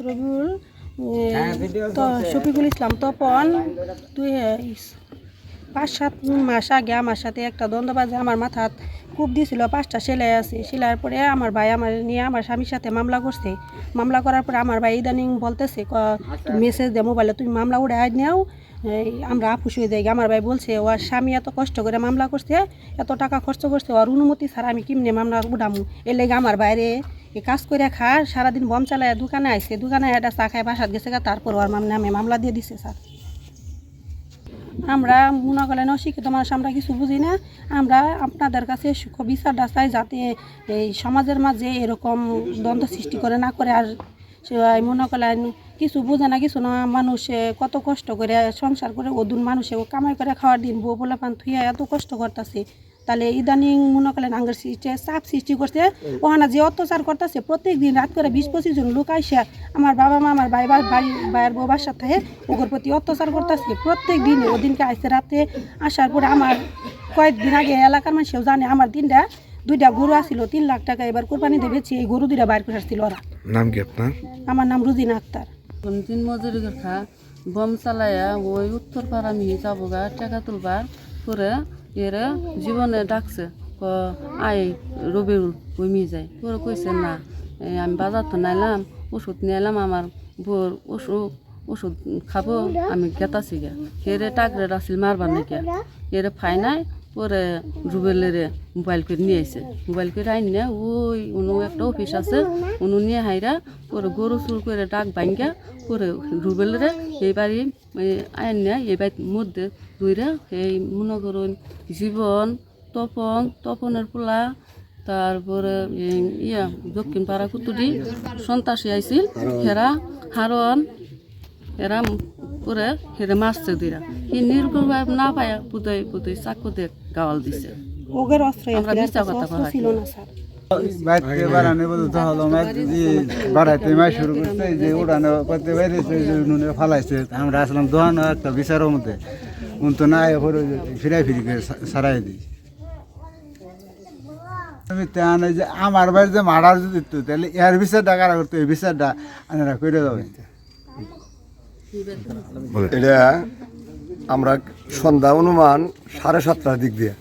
রবিউল তো শফিকুল ইসলাম তপন তুই পাঁচ সাত মাস আগে আমার সাথে একটা দ্বন্দ্ববাজে আমার মাথাত কূপ দিয়েছিল পাঁচটা সেলাই আছে। সেলাইয়ের পরে আমার ভাই আমার নিয়ে আমার স্বামীর সাথে মামলা করছে। মামলা করার পরে আমার ভাই ইদানিং বলতেছে মেসেজ দে মোবাইলে তুমি মামলা উড়ে আয় নেও। আমরা আপুস হয়ে যাই। আমার ভাই বলছে ওর স্বামী এত কষ্ট করে মামলা করছে এত টাকা খরচ করছে ওর অনুমতি ছাড়া আমি কেমনে মামলা উঠামু এর লেগে আমার বাইরে এই কাজ করে খা সারাদিন বম চালায় দোকানে আইসে দোকানে একটা চা খায় বাসাত গেছে তারপর ওর নামে মামলা দিয়ে দিছে স্যার। আমরা মনে অশিক্ষিত মানুষ, আমরা কিছু বুঝি না। আমরা আপনাদের কাছে বিচার চাই যাতে এই সমাজের মাঝে এরকম দ্বন্দ্ব সৃষ্টি করে, না করে। আর মনে করেন কিছু বুঝে না, কিছু না, মানুষে কত কষ্ট করে সংসার করে ওদুন মানুষে কামাই করে খাওয়ার দিন, বউ বলে পান থুইয়া এত কষ্ট করতেছে। তাহলে ইদানিং মনে করেন আঙ্গের সৃষ্টি চাপ সৃষ্টি করছে। ওখানে যে অত্যাচার করতেছে প্রত্যেক দিন রাত করে বিশ পঁচিশ জন লোক আইসা আমার বাবা মা আমার ভাই বাড়ি ভাইয়ের বাসার থাকে ওগুর প্রতি অত্যাচার করতেছে। প্রত্যেক দিন ওদিনকে আইসে রাতে আসার পরে আমার কয়েকদিন আগে এলাকার মানুষেও জানে আমার দিনটা দুইটা গরু আসছিল তিন লাখ টাকা এবার কোরবানিতে বেছে এই গরু দুইটা বাইর করে আসছিল ওরা। নাম কি আপনার? আমার নাম রুজিনা আক্তার। দিন মজুরি খা বম চালাইয়া ওই উত্তর পাড়া মিহি যাব গা টাকা তুলবার করে এরা জীবনে ডাকছে, ক আই রবিউল ওই যায়। পরে কইছে, না আমি বাজার তো নাইলাম, ওষুধ নিয়ে এলাম, আমার বোর ওষুধ ওষুধ খাব, আমি গেতাছি গে হেরে টাকরে রাসিল মারবার নাকি এরে ফাই নাই পরে রুবেলেরে মোবাইল করে নিয়ে এসে মোবাইল করে আইন না, ওই উনু একটা অফিস আছে, উনু নিয়ে হাইরা পরে গরু চুর করে ডাক ভাঙ্গা পরে রুবেলেরে এই বাড়ি আইন না, এই মধ্যে দুইরা এই মনে করুন জীবন, তপন, তপনের পোলা, তারপরে ইয়া দক্ষিণ পাড়া কুতুরি সন্তাসী আইছিল, হেরা হারন এরা করে হেরে মারছে দিরা হি নির্ভর না পায়া পুতই পুতই চাকু দিয়ে গাওয়াল দিছে। ওগের অস্ত্র আমরা মিথ্যা কথা ছিল না স্যার। বাইরে বাড়ানো বলতে হলো বাড়াইতে মাই শুরু করছে যে উড়ানো করতে বাইরেছে নুনে ফালাইছে। আমরা আসলাম দোহানো একটা বিচারের মধ্যে। উন তো না ফিরাই ফিরি করে সারাই দিই। আমি তেমন যে আমার বাড়ি যে মারার যদি তাহলে এর বিচারটা কারা করতো? এই বিচারটা আনারা করে দেবে এটা আমরা সন্ধ্যা অনুমান সাড়ে সাতটার দিক দিয়ে।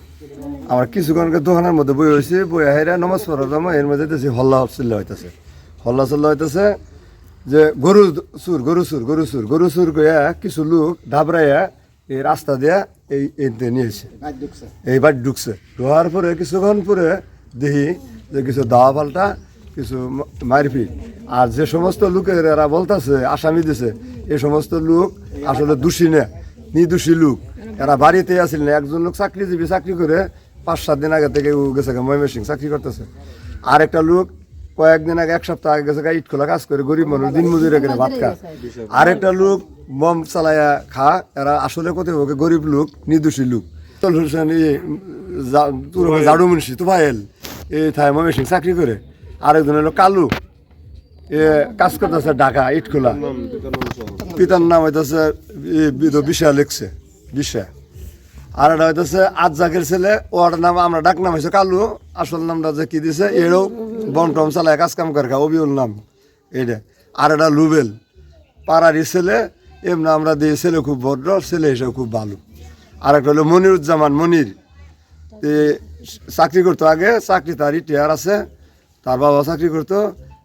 আমরা কিছুক্ষণকে দোকানের মধ্যে বই হয়েছি বই হেরা নমাজ পড়া জমা এর মধ্যে দেখছি হল্লা চিল্লা হইতেছে। হল্লা চিল্লা হইতেছে যে গরু চুর গরু চুর গরু চুর গরু চুর করে কিছু লোক ডাবরাইয়া এই রাস্তা দিয়া এই এতে নিয়েছে এই বাড়ি ঢুকছে। ঢোয়ার পরে কিছুক্ষণ পরে দেখি যে কিছু দাওয়া পাল্টা কিছু মারপিট। আর যে সমস্ত লোকের এরা বলতেছে আসামি দিছে এই সমস্ত লোক আসলে দোষী না নির্দোষী লোক। এরা বাড়িতে আসিল না একজন লোক চাকরিজীবী চাকরি করে পাঁচ সাত দিন আগে থেকে ও গেছে ময়মনসিং চাকরি করতেছে। আর একটা লোক কয়েকদিন আগে এক সপ্তাহ আগে গেছে ইট খোলা কাজ করে গরিব মানুষ দিন মজুরি করে ভাত খা আরেকটা লোক বম চালায়া খা এরা আসলে কোথায় হোক গরিব লোক নির্দোষী লোক। হোসেন ঝাড়ু মুন্সি তুফাইল এই থাই ময়মনসিং চাকরি করে। আরেকজন হলো কালু। এ কাজ করতেছে ঢাকা, ইটখোলা। পিতার নাম হইতেছে বিশা লিখছে বিশা আর এটা হইতেছে আজাকের ছেলে, ওর নাম আমরা ডাক নাম হয়েছে কালু। আসল নামটা যে কি দিছে, এরও বম টম চালায় কাজ কাম করে খা, অবিউল নাম। এইটা। আর এটা লুবেল। পাড়ারই ছেলে, এমনি আমরা দিয়ে ছেলে খুব ভদ্র, ছেলে হিসেবে খুব ভালো। আর একটা হলো মনিরুজ্জামান মনির। চাকরি করতো আগে, চাকরি তার রিটায়ার আছে। তার বাবা চাকরি করতো,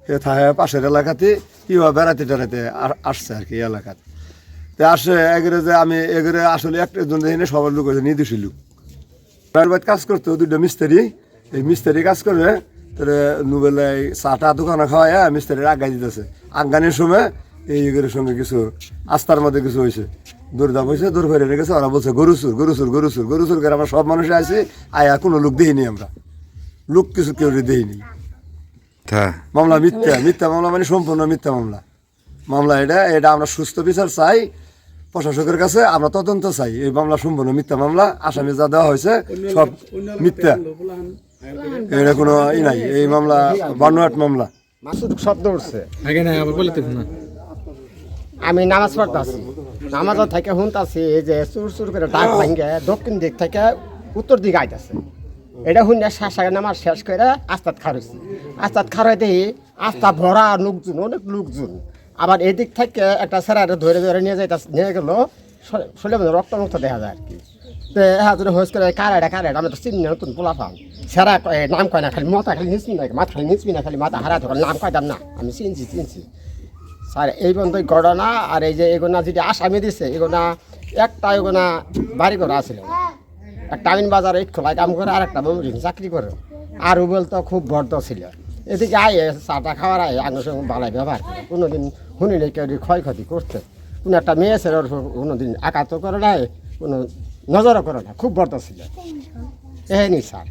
সে থাকে পাশের এলাকাতে, কিবা বেড়াতে টেড়াতে আসছে আর কি এলাকাতে। তে আসে এগরে যে আমি এগরে আসলে একটা জন দেখি সবার লোক হয়েছে নির্দোষী লোক। প্রাইভেট কাজ করতো দুটো মিস্ত্রি। এই মিস্ত্রি কাজ করে তাহলে নুবেলা এই চাটা দোকানে খাওয়ায় মিস্ত্রির আগাই দিতেছে। আগানির সময় এই এগুলোর সঙ্গে কিছু আস্থার মধ্যে কিছু হয়েছে দৌড়দা হয়েছে দৌড় ফেরে রেখেছে ওরা বলছে, গরু চুর গরু চুর গরু চুর গরু চুর করে আমরা সব মানুষ আছি আয়া কোনো লোক দেখিনি আমরা। লোক কিছু কেউ দেখিনি তা মামলা মিথ্যা মিথ্যা মামলা মানে সম্পূর্ণ মিথ্যা মামলা। মামলা এটা এটা আমরা সুস্থ বিচার চাই প্রশাসকের কাছে আমরা তদন্ত চাই। এই মামলা সম্পূর্ণ মিথ্যা মামলা আসামি যা দেওয়া হয়েছে সব মিথ্যা। এটা কোনো ই নাই এই মামলা বানোয়াট মামলা। মাসুদ শব্দ উঠছে। আগে না আবার বলে না। আমি নামাজ পড়তেছি নামাজ থেকে শুনতাছি এই যে চুর চুর করে ডাক ভাঙ্গে দক্ষিণ দিক থেকে উত্তর দিকে আইতাছে। এটা শুনে শাসায় নামাজ শেষ করে আস্তাদ খার হয়েছি আস্তাদ খার হয়ে আস্তা ভরা লোকজন, অনেক লোকজন। আবার এদিক থেকে একটা স্যারারে ধরে ধরে নিয়ে যাইতা নিয়ে গেল শরীরে মধ্যে রক্ত মুক্ত দেখা যায় আর কি। তো হ্যাঁ যদি হোস করে কারাটা কারাটা আমি তো চিনি নতুন পোলা সেরা কয় নাম কয় না, খালি মাথা, খালি নিচবি না মাথা খালি নিচবি না, খালি মাথা হারা তখন নাম কয় দাম না? আমি চিনছি চিনছি। স্যার, এই পর্যন্ত ঘটনা আর এই যে এগুনা যেটা আসামি দিছে, এগুনা একটা এগুনা বাড়ি করা আছিল। একটা আমিন বাজারে খোলায় কাম করে আর একটা চাকরি করে। আর উবেল তো খুব বর্দ ছিল। এদিকে আয় চাটা খাওয়ার আয় আগের সঙ্গে বালাই ব্যবহার করে কোনোদিন শুনিলে কেউ ক্ষয়ক্ষতি করছে কোনো একটা মেয়ে ছেলে কোনোদিন আঘাতও করে নাই, কোনো নজরও করে না খুব বড় ছিল। এই নি স্যার।